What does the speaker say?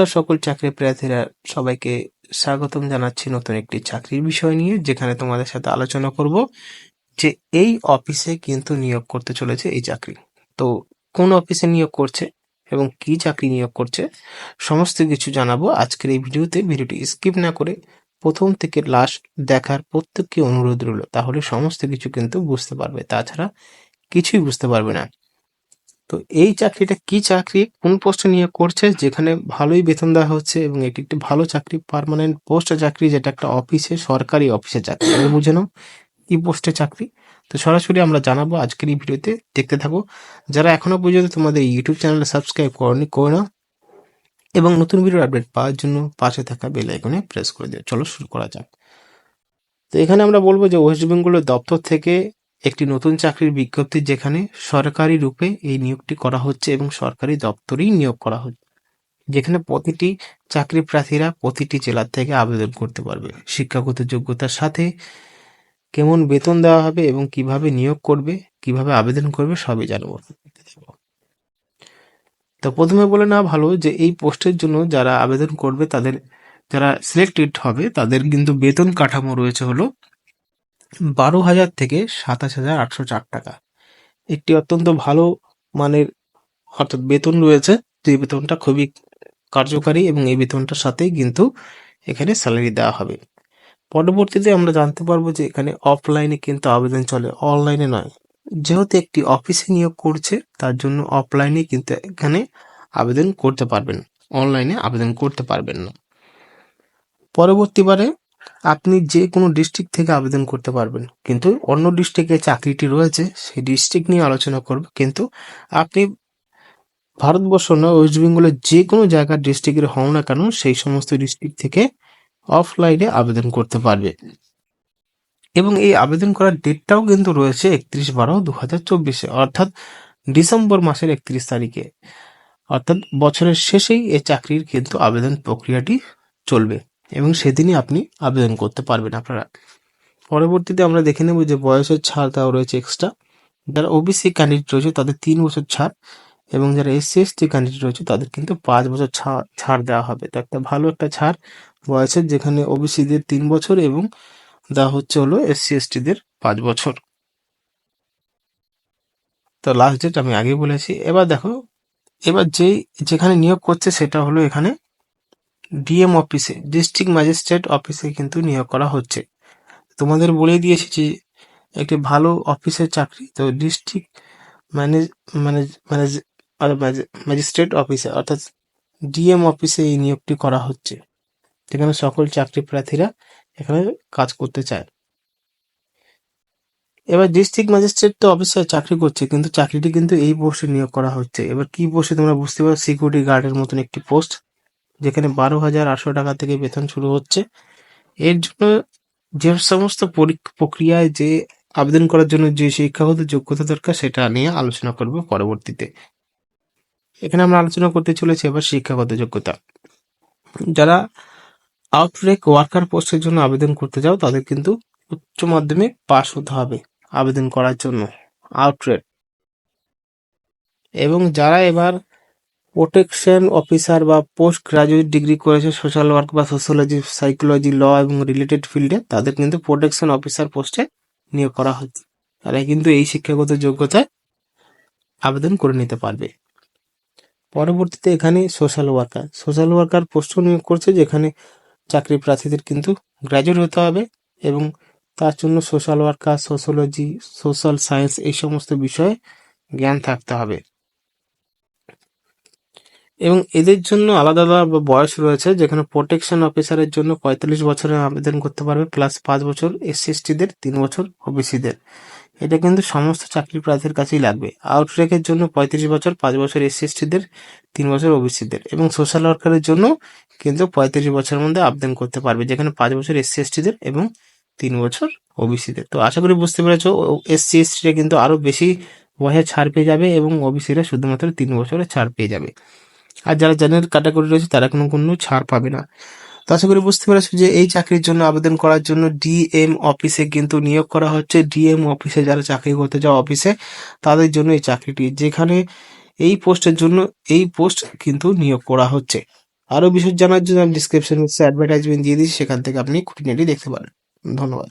নমস্কার সকল চাকরি প্রার্থীরা সবাইকে স্বাগতম জানাচ্ছি নতুন একটি চাকরির বিষয় নিয়ে, যেখানে তোমাদের সাথে আলোচনা করব যে এই অফিসে কিন্তু নিয়োগ করতে চলেছে এই চাকরি। তো কোন অফিসে নিয়োগ করছে এবং কি চাকরি নিয়োগ করছে সমস্ত কিছু জানাব আজকের এই ভিডিওতে। ভিডিওটি স্কিপ না করে প্রথম থেকে লাস্ট দেখার প্রত্যেককে অনুরোধ রইল, তাহলে সমস্ত কিছু কিন্তু বুঝতে পারবে। তাছাড়া কিছুই বুঝতে পারবে না। তো এই চাকরিটা কি চাকরি? কোন পোস্টে নিয়োগ করছে? যেখানে ভালোই বেতন দেওয়া হচ্ছে এবং এটি একটি ভালো চাকরি পার্মানেন্ট পোস্টে চাকরি, যেটা একটা অফিসে সরকারি অফিসে চাকরি। এবার বুঝে নাও কি পোস্টে চাকরি। তো সরাসরি আমরা জানাব আজকের এই ভিডিওতে। দেখতে থাকো। যারা এখনও পর্যন্ত তোমাদের ইউটিউব চ্যানেলে সাবস্ক্রাইব করনি, করে নাও এবং নতুন ভিডিওর আপডেট পাওয়ার জন্য পাশে থাকা বেল আইকনে প্রেস করে দিও। চলো শুরু করা যাক। তো এখানে আমরা বলব যে ওয়েস্ট বেঙ্গলের দপ্তর থেকে একটি নতুন চাকরির বিজ্ঞপ্তি যেখানে সরকারি রূপে এই নিয়োগটি করা হচ্ছে এবং সরকারি দপ্তরেই নিয়োগ করা হচ্ছে। যেখানে প্রতিটি চাকরি প্রার্থীরা প্রতিটি জেলার থেকে আবেদন করতে পারবে। শিক্ষাগত যোগ্যতার সাথে কেমন বেতন দেওয়া হবে এবং কীভাবে নিয়োগ করবে, কীভাবে আবেদন করবে, সবই জানব। তো প্রথমে বলে না ভালো যে এই পোস্টের জন্য যারা আবেদন করবে তাদের, যারা সিলেক্টেড হবে তাদের কিন্তু বেতন কাঠামো রয়েছে হলো বারো হাজার থেকে সাতাশ হাজার আটশো চার টাকা। একটি অত্যন্ত ভালো মানের অর্থাৎ বেতন রয়েছে। যে বেতনটা খুবই কার্যকারী এবং এই বেতনটার সাথেই কিন্তু এখানে স্যালারি দেওয়া হবে। পরবর্তীতে আমরা জানতে পারব যে এখানে অফলাইনে কিন্তু আবেদন চলে। অনলাইনে নয়। যেহেতু একটি অফিসে নিয়োগ করছে, তার জন্য অফলাইনে কিন্তু এখানে আবেদন করতে পারবেন। অনলাইনে আবেদন করতে পারবেন না। পরবর্তীবারে আপনি যে কোনো ডিস্ট্রিক্ট থেকে আবেদন করতে পারবেন। কিন্তু অন্য ডিস্ট্রিক্টে চাকরিটি রয়েছে, সেই ডিস্ট্রিক্ট নিয়ে আলোচনা করব। কিন্তু আপনি ভারতবর্ষ না ওয়েস্ট বেঙ্গলের যে কোনো জায়গার ডিস্ট্রিক্টের হও না কেন, সেই সমস্ত ডিস্ট্রিক্ট থেকে অফলাইনে আবেদন করতে পারবে। এবং এই আবেদন করার ডেটটাও কিন্তু রয়েছে একত্রিশ বারো দু হাজার চব্বিশে, অর্থাৎ ডিসেম্বর মাসের একত্রিশ তারিখে। অর্থাৎ বছরের শেষেই এই চাকরির কিন্তু আবেদন প্রক্রিয়াটি চলবে। এবং সেদিনই আপনি আবেদন করতে পারবেন আপনারা। পরবর্তীতে আমরা দেখে নেব যে বয়সের ছাড় তাও রয়েছে এক্সট্রা যারা ওবিসি ক্যান্ডিডেট রয়েছে তাদের তিন বছর ছাড় এবং যারা এসসি এসটি ক্যান্ডিডেট রয়েছে তাদের কিন্তু পাঁচ বছর ছাড় দেওয়া হবে। তো একটা ভালো একটা ছাড় বয়সের যেখানে ওবিসিদের তিন বছর এবং দেওয়া হচ্ছে হলো এসসি এসটিদের পাঁচ বছর। তো লাস্ট ডেট আমি আগে বলেছি। এবার দেখো, এবার যেই, যেখানে নিয়োগ করছে সেটা হলো এখানে ডিএম অফিসে ডিস্ট্রিক্ট ম্যাজিস্ট্রেট অফিসে কিন্তু নিয়োগ করা হচ্ছে। তোমাদের বলে দিয়েছি যে, একটি ভালো অফিসের চাকরি, তো district manage manage manage magistrate অফিসে অর্থাৎ ডিএম অফিসে এই নিয়োগটি করা হচ্ছে। যেখানে সকল চাকরি প্রার্থীরা এখানে কাজ করতে চায়। এবার ডিস্ট্রিক্ট ম্যাজিস্ট্রেট তো অফিসে চাকরি করছে, কিন্তু চাকরিটি কিন্তু এই পোস্টে নিয়োগ করা হচ্ছে। এবার কি পোস্টে তোমরা বুঝতে পারো? সিকিউরিটি গার্ডের মতন একটি পোস্ট যেখানে বারো হাজার আটশো টাকা থেকে বেতন শুরু হচ্ছে। এর জন্য যে সমস্ত প্রক্রিয়ায় যে আবেদন করার জন্য যে শিক্ষাগত যোগ্যতা দরকার, সেটা নিয়ে আলোচনা করব পরবর্তীতে। এখানে আমরা আলোচনা করতে চলেছি এবার শিক্ষাগত যোগ্যতা। যারা আউটরেক ওয়ার্কার পোস্টের জন্য আবেদন করতে যাও, তাদের কিন্তু উচ্চ মাধ্যমিক পাস হতে হবে আবেদন করার জন্য আউটরেট এবং যারা এবার প্রোটেকশন অফিসার বা পোস্ট গ্রাজুয়েট ডিগ্রি করেছে সোশ্যাল ওয়ার্ক বা সোশ্যোলজি, সাইকোলজি, ল এবং রিলেটেড ফিল্ডে। তাদের কিন্তু প্রোটেকশন অফিসার পোস্টে নিয়োগ করা হচ্ছে। তারা কিন্তু এই শিক্ষাগত যোগ্যতায় আবেদন করে নিতে পারবে। পরবর্তীতে এখানে social worker. Social worker post নিয়োগ করছে, যেখানে চাকরি প্রার্থীদের কিন্তু গ্র্যাজুয়েট হতে হবে এবং তার জন্য social worker, sociology, social science এই সমস্ত বিষয়ে জ্ঞান থাকতে হবে। এবং এদের জন্য আলাদা আলাদা বয়স রয়েছে, যেখানে প্রোটেকশন অফিসারের জন্য পঁয়তাল্লিশ বছরের আবেদন করতে পারবে প্লাস পাঁচ বছর এসসি এসটিদের তিন বছর ওবিসিদের এটা কিন্তু সমস্ত চাকরি প্রার্থীর কাছেই লাগবে। আউটরেকের জন্য পঁয়ত্রিশ বছর, পাঁচ বছর এসসি এসটিদের তিন বছর ওবিসিদের এবং সোশ্যাল ওয়ার্কারের জন্য কিন্তু পঁয়ত্রিশ বছরের মধ্যে আবেদন করতে পারবে, যেখানে পাঁচ বছর এসসি এসটিদের এবং তিন বছর ওবিসিদের তো আশা করি বুঝতে পেরেছ এসসি এসটিরা কিন্তু আরও বেশি বয়সে ছাড় পেয়ে যাবে এবং ওবিসিরা শুধুমাত্র তিন বছরে ছাড় পেয়ে যাবে। আর যারা জেনারেল ক্যাটাগরি রয়েছে, তারা কোনো কোনো ছাড় পাবে না। তো আশা করি বুঝতে পেরেছ যে এই চাকরির জন্য আবেদন করার জন্য ডিএম অফিসে কিন্তু নিয়োগ করা হচ্ছে। ডিএম অফিসে যারা চাকরি করতে যাও অফিসে, তাদের জন্য এই চাকরিটি, যেখানে এই পোস্টের জন্য, এই পোস্ট কিন্তু নিয়োগ করা হচ্ছে। আরও বিশদ জানার জন্য আমি ডিসক্রিপশন বক্সে অ্যাডভার্টাইজমেন্ট দিয়ে দিয়েছি, সেখান থেকে আপনি খুঁটিনাটি দেখতে পারেন। ধন্যবাদ।